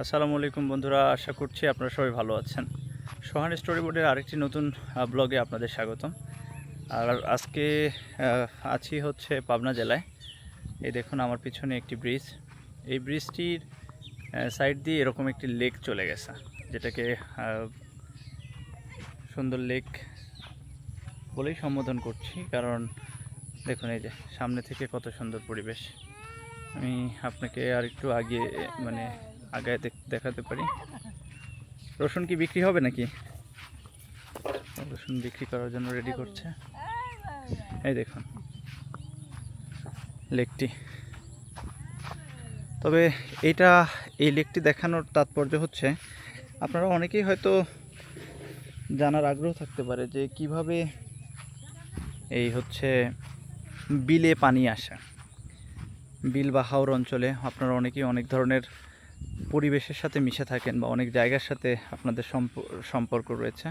আসসালামু আলাইকুম বন্ধুরা, আশা করছি আপনারা সবাই ভালো আছেন। সোহান স্টোরি বোর্ডের আরেকটি নতুন ব্লগে আপনাদের স্বাগতম। আর আজকে আছি হচ্ছে পাবনা জেলায়। এই দেখুন আমার পিছনে একটি ব্রিজ। এই ব্রিজটির সাইড দিয়ে এরকম একটি লেক চলে গেছে, যেটাকে সুন্দর লেক বলেই সম্বোধন করছি। কারণ দেখুন এই যে, সামনে থেকে কত সুন্দর পরিবেশ। আমি আপনাকে আর একটু আগে মানে আগে দেখাতে পারি। রসুন কি বিক্রি হবে নাকি? রসুন বিক্রি করার জন্য রেডি করছে। এই দেখুন, লেকটি। তবে এটা এই লেকটি দেখানোর তাৎপর্য হচ্ছে, আপনারা অনেকেই হয়তো জানার আগ্রহ থাকতে পারে যে কীভাবে এই হচ্ছে বিলে পানি আসা। বিল বা হাওর অঞ্চলে আপনারা অনেকেই অনেক ধরনের পরিবেশের সাথে মিশে থাকেন বা অনেক জায়গার সাথে আপনাদের সম্প- সম্পর্ক রয়েছে।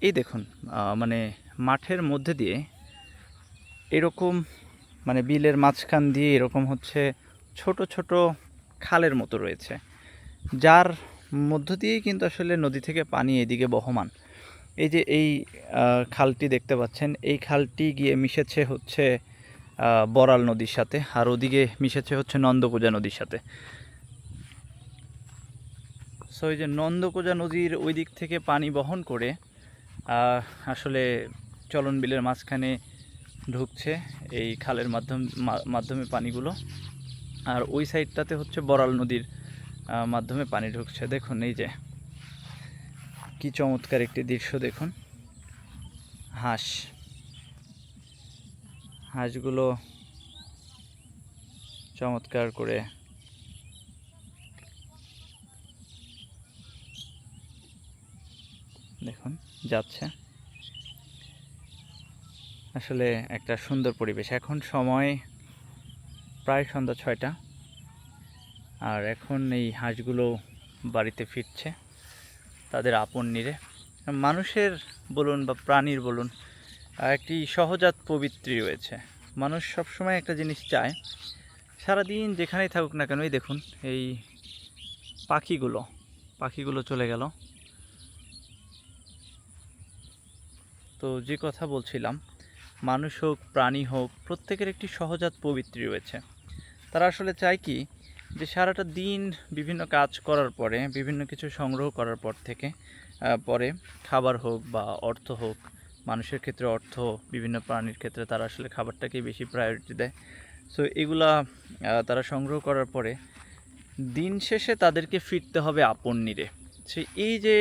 এই দেখুন মানে মাঠের মধ্যে দিয়ে এরকম মানে বিলের মাঝখান দিয়ে এরকম হচ্ছে ছোট ছোট খালের মতো রয়েছে। যার মধ্য দিয়েই কিন্তু আসলে নদী থেকে পানি এদিকে বহমান। এই যে এই খালটি দেখতে পাচ্ছেন, এই খালটি গিয়ে মিশেছে হচ্ছে বরাল নদীর সাথে, আর ওদিকে মিশেছে হচ্ছে নন্দকুজা নদীর সাথে। সো এই যে নন্দকোজা নদীর ওই দিক থেকে পানি বহন করে আসলে চলন বিলের মাঝখানে ঢুকছে এই খালের মাধ্যম মাধ্যমে পানিগুলো। আর ওই সাইডটাতে হচ্ছে বরাল নদীর মাধ্যমে পানি ঢুকছে। দেখুন এই যে, কি চমৎকার একটি দৃশ্য দেখুন। হাঁস, হাঁসগুলো চমৎকার করে দেখুন, যাচ্ছে। আসলে একটা সুন্দর পরিবেশ। এখন সময় প্রায় সন্ধ্যা ছয়টা। আর এখন এই হাঁসগুলো বাড়িতে ফিরছে, তাদের আপন নিরে। মানুষের বলুন বা প্রাণীর বলুন, একটি সহজাত প্রবৃত্তি রয়েছে। মানুষ সবসময় একটা জিনিস চায়, সারাদিন যেখানেই থাকুক না কেন এই দেখুন, এই পাখিগুলো পাখিগুলো চলে গেল। তো যে কথা বলছিলাম, মানুষ হোক, প্রাণী হোক, প্রত্যেকের একটি সহজাত প্রবৃত্তি রয়েছে। তারা আসলে চায় কি, যে সারাটা দিন বিভিন্ন কাজ করার পরে, বিভিন্ন কিছু সংগ্রহ করার পর থেকে পরে খাবার হোক বা অর্থ হোক, মানুষের ক্ষেত্রে অর্থ, বিভিন্ন প্রাণীর ক্ষেত্রে তারা আসলে খাবারটাকেই বেশি প্রায়োরিটি দেয়। সো এগুলা তারা সংগ্রহ করার পরে, দিন শেষে তাদেরকে ফিরতে হবে আপন নিরে। সে এই যে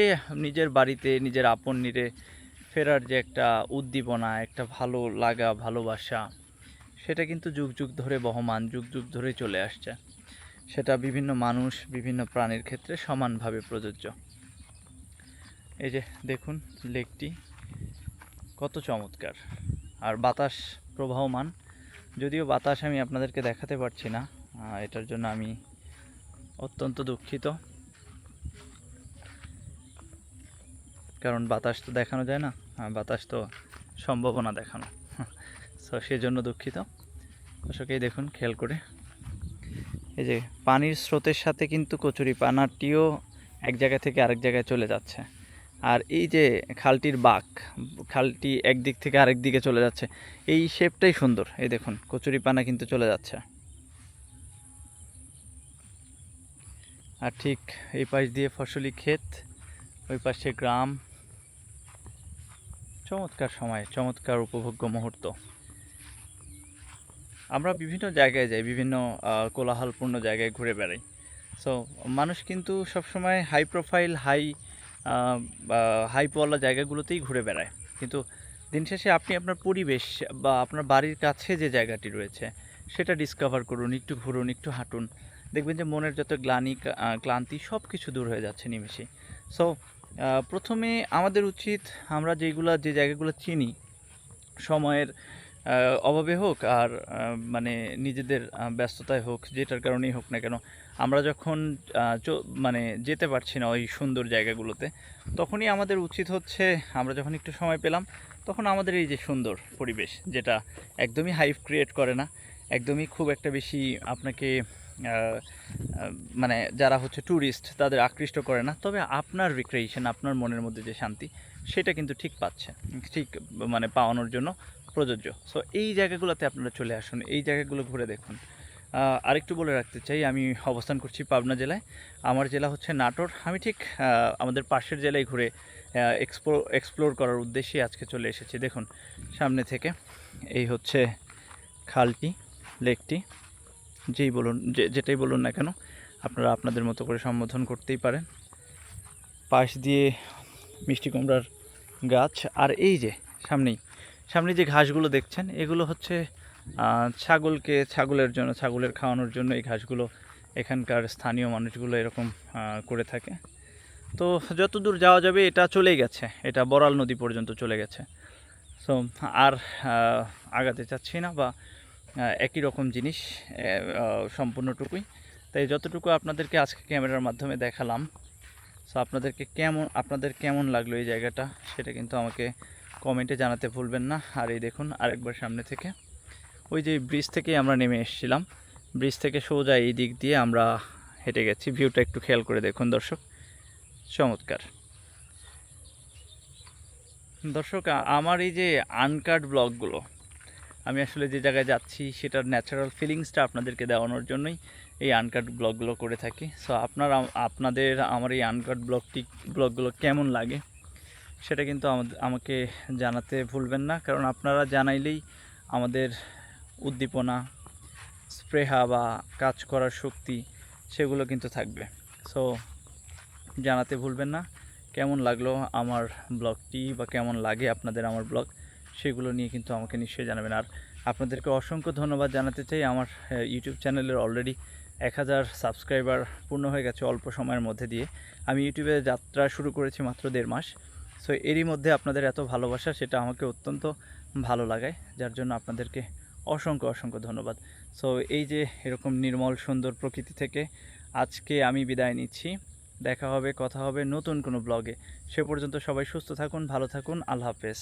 নিজের বাড়িতে, নিজের আপন নিরে ফেরার যে একটা উদ্দীপনা, একটা ভালো লাগা, ভালোবাসা, সেটা কিন্তু যুগ যুগ ধরে বহমান, যুগ যুগ ধরে চলে আসছে। সেটা বিভিন্ন মানুষ, বিভিন্ন প্রাণীর ক্ষেত্রে সমানভাবে প্রযোজ্য। এই যে দেখুন, লেকটি কত চমৎকার। আর বাতাস প্রবাহমান। যদিও বাতাস আমি আপনাদেরকে দেখাতে পারছি না এটার জন্য আমি অত্যন্ত দুঃখিত। কারণ বাতাস তো দেখানো যায় না। বাতাস তো সম্ভাবনা দেখানো। সো সেজন্য দুঃখিত। দর্শকেই দেখুন, খেয়াল করে। এই যে পানির স্রোতের সাথে কিন্তু কচুরি পানাটিও এক জায়গা থেকে আরেক জায়গায় চলে যাচ্ছে। আর এই যে খালটির বাঁক, খালটি একদিক থেকে আরেক দিকে চলে যাচ্ছে, এই শেপটাই সুন্দর। এই দেখুন, কচুরি পানা কিন্তু চলে যাচ্ছে। আর ঠিক এই পাশ দিয়ে ফসলি ক্ষেত, ওই পাশে গ্রাম চমৎকার সময়, চমৎকার উপভোগ্য মুহূর্ত। আমরা বিভিন্ন জায়গায় যাই, বিভিন্ন কোলাহলপূর্ণ জায়গায় ঘুরে বেড়াই। সো মানুষ কিন্তু সবসময় হাই প্রোফাইল হাই হাইপওয়ালা জায়গাগুলোতেই ঘুরে বেড়ায়। কিন্তু দিন শেষে আপনি আপনার পরিবেশ বা আপনার বাড়ির কাছে যে জায়গাটি রয়েছে, সেটা ডিসকভার করুন, একটু ঘুরুন, একটু হাঁটুন। দেখবেন যে মনের যত গ্লানি ক্লান্তি সব কিছু দূর হয়ে যাচ্ছে নিমেষে সো প্রথমে আমাদের উচিত আমরা যেগুলো, যে জায়গাগুলো চিনি, সময়ের অভাবে হোক আর মানে নিজেদের ব্যস্ততায় হোক, যেটার কারণেই হোক না কেন, আমরা যখন মানে যেতে পারছি না ওই সুন্দর জায়গাগুলোতে, তখনই আমাদের উচিত হচ্ছে, আমরা যখন একটু সময় পেলাম, তখন আমাদের এই যে সুন্দর পরিবেশ, যেটা একদমই হাইপ ক্রিয়েট করে না, একদমই খুব একটা বেশি আপনাকে মানে যারা হচ্ছে ট্যুরিস্ট তাদের আকৃষ্ট করে না। তবে আপনার রিক্রিয়েশন আপনার মনের মধ্যে যে শান্তি, সেটা কিন্তু ঠিক পাচ্ছে ঠিক মানে পাওয়ানোর জন্য প্রযোজ্য। সো এই জায়গাগুলোতে আপনারা চলে আসুন, এই জায়গাগুলো ঘুরে দেখুন। আরেকটু বলে রাখতে চাই, আমি অবস্থান করছি পাবনা জেলায়। আমার জেলা হচ্ছে নাটোর। আমি ঠিক আমাদের পাশের জেলায় ঘুরে এক্সপ্লো এক্সপ্লোর করার উদ্দেশ্যে আজকে চলে এসেছি। দেখুন, সামনে থেকে এই হচ্ছে খালটি, লেকটি। যেই বলুন, যে, যেটাই বলুন না কেন, আপনারা আপনাদের মতো করে সম্বোধন করতেই পারেন। পাশ দিয়ে মিষ্টি কুমড়ার গাছ, আর এই যে সামনেই সামনে যে ঘাসগুলো দেখছেন, এগুলো হচ্ছে ছাগলকে ছাগলের জন্য, ছাগলের খাওয়ানোর জন্য এই ঘাসগুলো এখানকার স্থানীয় মানুষগুলো এরকম করে থাকে। তো যতদূর যাওয়া যাবে, এটা চলে গেছে, এটা বরাল নদী পর্যন্ত চলে গেছে। সো, আর আগাতে চাচ্ছি না বা একই রকম জিনিস সম্পূর্ণটুকুই। তাই যতটুকু আপনাদেরকে আজকে ক্যামেরার মাধ্যমে দেখালাম সো আপনাদেরকে কেমন, আপনাদের কেমন লাগল এই জায়গাটা, সেটা কিন্তু আমাকে কমেন্টে জানাতে ভুলবেন না। আর এই দেখুন, আরেকবার সামনে থেকে। ওই যে ব্রিজ থেকেই আমরা নেমে এসেছিলাম। ব্রিজ থেকে সোজা এই দিক দিয়ে আমরা হেঁটে গেছি। ভিউটা একটু খেয়াল করে দেখুন দর্শক। চমৎকার। দর্শক আমার এই যে আনকাট ব্লগগুলো আমি আসলে যে জায়গায় যাচ্ছি, সেটার ন্যাচারাল ফিলিংসটা আপনাদেরকে দেওয়ানোর জন্যই এই আনকাট ব্লগগুলো করে থাকি। সো আপনার, আপনাদের আমার এই আনকাট ব্লগটি ব্লগগুলো কেমন লাগে, সেটা কিন্তু আমাকে জানাতে ভুলবেন না। কারণ আপনারা জানাইলেই আমাদের উদ্দীপনা স্প্রেহা বা কাজ করার শক্তি, সেগুলো কিন্তু থাকবে। সো জানাতে ভুলবেন না। কেমন লাগল আমার ব্লগটি বা কেমন লাগে আপনাদের আমার ব্লগ সেগুলো নিয়ে কিন্তু আমাকে নিশ্চয়ই জানাবেন। আর আপনাদেরকে অসংখ্য ধন্যবাদ জানাতে চাই। আমার ইউটিউব চ্যানেলের অলরেডি এক হাজার সাবস্ক্রাইবার পূর্ণ হয়ে গেছে অল্প সময়ের মধ্যে দিয়ে। আমি ইউটিউবে যাত্রা শুরু করেছি মাত্র দেড় মাস। সো এরই মধ্যে আপনাদের এত ভালোবাসা, সেটা আমাকে অত্যন্ত ভালো লাগায়। যার জন্য আপনাদেরকে অসংখ্য অসংখ্য ধন্যবাদ। সো এই যে এরকম নির্মল, সুন্দর প্রকৃতি থেকে আজকে আমি বিদায় নিচ্ছি। দেখা হবে, কথা হবে নতুন কোনো ব্লগে সে পর্যন্ত সবাই সুস্থ থাকুন, ভালো থাকুন। আল্লাহ হাফেজ।